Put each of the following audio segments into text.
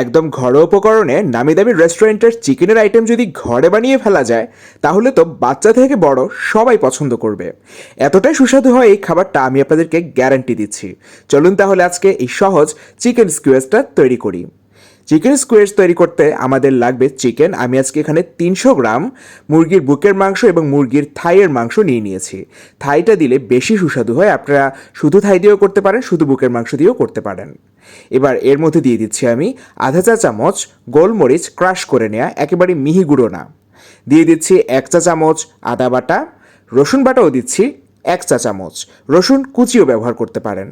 একদম ঘরোয়া উপকরণে নামি দামি রেস্টুরেন্টের চিকেনের আইটেম যদি ঘরে বানিয়ে ফেলা যায়, তাহলে তো বাচ্চা থেকে বড় সবাই পছন্দ করবে। এতটাই সুস্বাদু হয় এই খাবারটা আমি আপনাদেরকে গ্যারান্টি দিচ্ছি। চলুন তাহলে আজকে এই সহজ চিকেন স্কুয়েসটা তৈরি করি। চিকেন স্কোয়ার্স তৈরি করতে আমাদের লাগবে চিকেন আমি আজকে এখানে তিনশো গ্রাম মুরগির বুকের মাংস এবং মুরগির থাইয়ের মাংস নিয়ে নিয়েছি। থাইটা দিলে বেশি সুস্বাদু হয়। আপনারা শুধু থাই দিয়েও করতে পারেন, শুধু বুকের মাংস দিয়েও করতে পারেন। এবার এর মধ্যে দিয়ে দিচ্ছি আমি আধা চা চামচ গোলমরিচ ক্রাশ করে নেওয়া একেবারে মিহি গুঁড়ো না। দিয়ে দিচ্ছি এক চা চামচ আদা বাটা, রসুন বাটাও দিচ্ছি এক চা চামচ। রসুন কুচিও ব্যবহার করতে পারেন।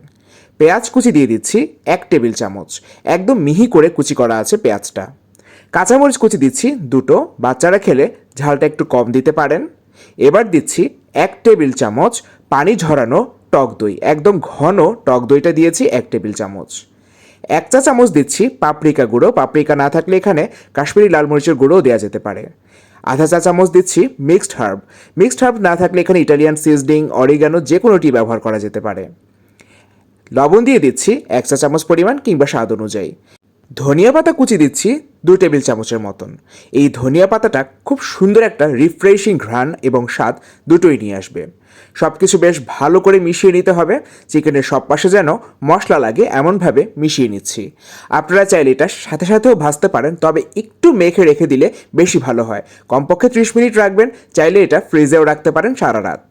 পেঁয়াজ কুচি দিয়ে দিচ্ছি এক টেবিল চামচ। একদম মিহি করে কুচি করা আছে পেঁয়াজটা। কাঁচামরিচ কুচি দিচ্ছি দুটো। বাচ্চারা খেলে ঝালটা একটু কম দিতে পারেন। এবার দিচ্ছি এক টেবিল চামচ পানি ঝরানো টক দই। একদম ঘন টক দইটা দিয়েছি এক টেবিল চামচ। এক চা চামচ দিচ্ছি পাপরিকা গুঁড়ো। পাপরিকা না থাকলে এখানে কাশ্মীরি লাল মরিচের গুঁড়োও দেওয়া যেতে পারে। আধা চা চামচ দিচ্ছি মিক্সড হার্ব। মিক্সড হার্ব না থাকলে এখানে ইটালিয়ান সিজনিং, অরিগানো যে কোনোটি ব্যবহার করা যেতে পারে। লবণ দিয়ে দিচ্ছি এক চা চামচ পরিমাণ কিংবা স্বাদ অনুযায়ী। ধনিয়া পাতা কুচি দিচ্ছি দু টেবিল চামচের মতন। এই ধনিয়া পাতাটা খুব সুন্দর একটা রিফ্রেশিং ঘ্রাণ এবং স্বাদ দুটোই নিয়ে আসবে। সব কিছু বেশ ভালো করে মিশিয়ে নিতে হবে। চিকেনের সব পাশে যেন মশলা লাগে এমনভাবে মিশিয়ে নিচ্ছি। আপনারা চাইলে এটা সাথে সাথেও ভাজতে পারেন, তবে একটু মেখে রেখে দিলে বেশি ভালো হয়। কমপক্ষে ত্রিশ মিনিট রাখবেন, চাইলে এটা ফ্রিজেও রাখতে পারেন সারা রাত।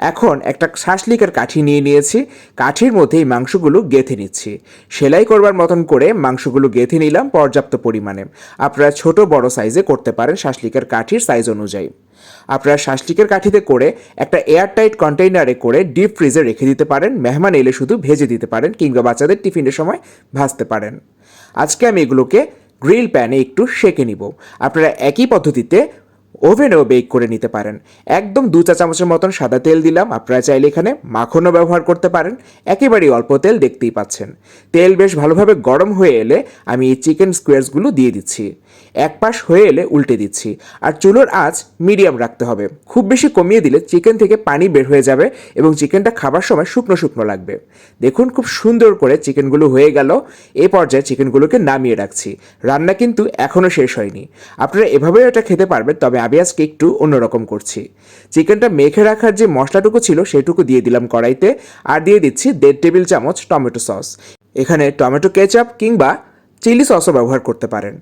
এখন একটা শাসলিকের কাঠি নিয়ে নিয়েছি, কাঠির মধ্যে এই মাংসগুলো গেঁথে নিচ্ছি। সেলাই করবার মতন করে মাংসগুলো গেঁথে নিলাম পর্যাপ্ত পরিমাণে। আপনারা ছোট, বড় সাইজে করতে পারেন শাসলিকের কাঠির সাইজ অনুযায়ী। আপনারা শাসলিকের কাঠিতে করে একটা এয়ারটাইট কন্টেইনারে করে ডিপ ফ্রিজে রেখে দিতে পারেন, মেহমান এলে শুধু ভেজে দিতে পারেন কিংবা বাচ্চাদের টিফিনের সময় ভাজতে পারেন। আজকে আমি এগুলোকে গ্রিল প্যানে একটু সেকে নিব। আপনারা একই পদ্ধতিতে ওভেনেও বেক করে নিতে পারেন। একদম দু চা চামচের মতন সাদা তেল দিলাম, আপনারা চাইলে এখানে মাখনও ব্যবহার করতে পারেন, একেবারেই অল্প তেল দেখতেই পাচ্ছেন। তেল বেশ ভালোভাবে গরম হয়ে এলে আমি এই চিকেন স্কোয়ার্সগুলো দিয়ে দিচ্ছি। এক পাশ হয়ে এলে উল্টে দিচ্ছি। আর চুলোর আঁচ মিডিয়াম রাখতে হবে। খুব বেশি কমিয়ে দিলে চিকেন থেকে পানি বের হয়ে যাবে এবং চিকেনটা খাবার সময় শুকনো শুকনো লাগবে। দেখুন খুব সুন্দর করে চিকেনগুলো হয়ে গেল। এ পর্যায়ে চিকেনগুলোকে নামিয়ে রাখছি। রান্না কিন্তু এখনও শেষ হয়নি। আপনারা এভাবেও এটা খেতে পারবেন, তবে আমি আজকে একটু অন্যরকম করছি। চিকেনটা মেখে রাখার যে মশলাটুকু ছিল সেটুকু দিয়ে দিলাম কড়াইতে আর দিয়ে দিচ্ছি দেড় টেবিল চামচ টমেটো সস। এখানে টমেটো কেচাপ কিংবা চিলি সসও ব্যবহার করতে পারেন।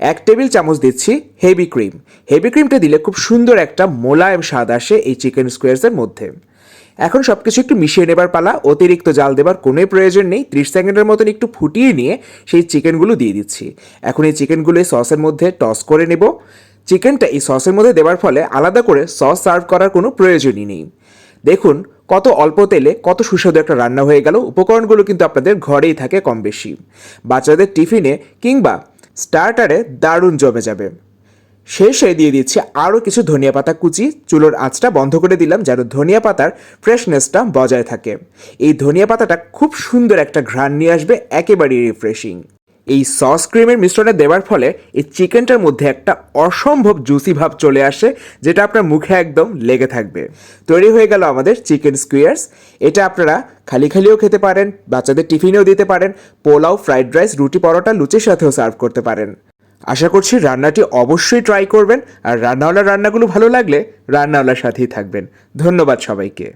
এক টেবিল চামচ দিচ্ছি হেভি ক্রিম। হেভি ক্রিমটা দিলে খুব সুন্দর একটা মোলায়েম স্বাদ আসে এই চিকেন স্কোয়ার্সের মধ্যে। এখন সব কিছু একটু মিশিয়ে নেবার পালা, অতিরিক্ত জাল দেবার কোনো প্রয়োজন নেই। ত্রিশ সেকেন্ডের মতন একটু ফুটিয়ে নিয়ে সেই চিকেনগুলো দিয়ে দিচ্ছি। এখন এই চিকেনগুলো সসের মধ্যে টস করে নেব। চিকেনটা এই সসের মধ্যে দেওয়ার ফলে আলাদা করে সস সার্ভ করার কোনো প্রয়োজনই নেই। দেখুন, কত অল্প তেলে কত সুস্বাদু একটা রান্না হয়ে গেল। উপকরণগুলো কিন্তু আপনাদের ঘরেই থাকে কম বেশি বাচ্চাদের টিফিনে কিংবা স্টার্টারে দারুণ জমে যাবে। শেষে দিয়ে দিচ্ছি আরও কিছু ধনিয়া পাতা কুচি। চুলোর আঁচটা বন্ধ করে দিলাম যেন ধনিয়া পাতার ফ্রেশনেসটা বজায় থাকে। এই ধনিয়া পাতাটা খুব সুন্দর একটা ঘ্রাণ নিয়ে আসবে, একেবারেই রিফ্রেশিং এই সস ক্রিমের মিশ্রণে দেওয়ার ফলে এই চিকেনটার মধ্যে একটা অসম্ভব জুসি ভাব চলে আসে, যেটা আপনার মুখে একদম লেগে থাকবে। তৈরি হয়ে গেল আমাদের চিকেন স্কুয়ার্স এটা আপনারা খালি খালিও খেতে পারেন, বাচ্চাদের টিফিনেও দিতে পারেন, পোলাও ফ্রাইড রাইস রুটি পরোটা, লুচির সাথেও সার্ভ করতে পারেন। আশা করছি রান্নাটি অবশ্যই ট্রাই করবেন, আর রান্নাওয়ালার রান্নাগুলো ভালো লাগলে রান্নাওয়ালার সাথেই থাকবেন। ধন্যবাদ সবাইকে।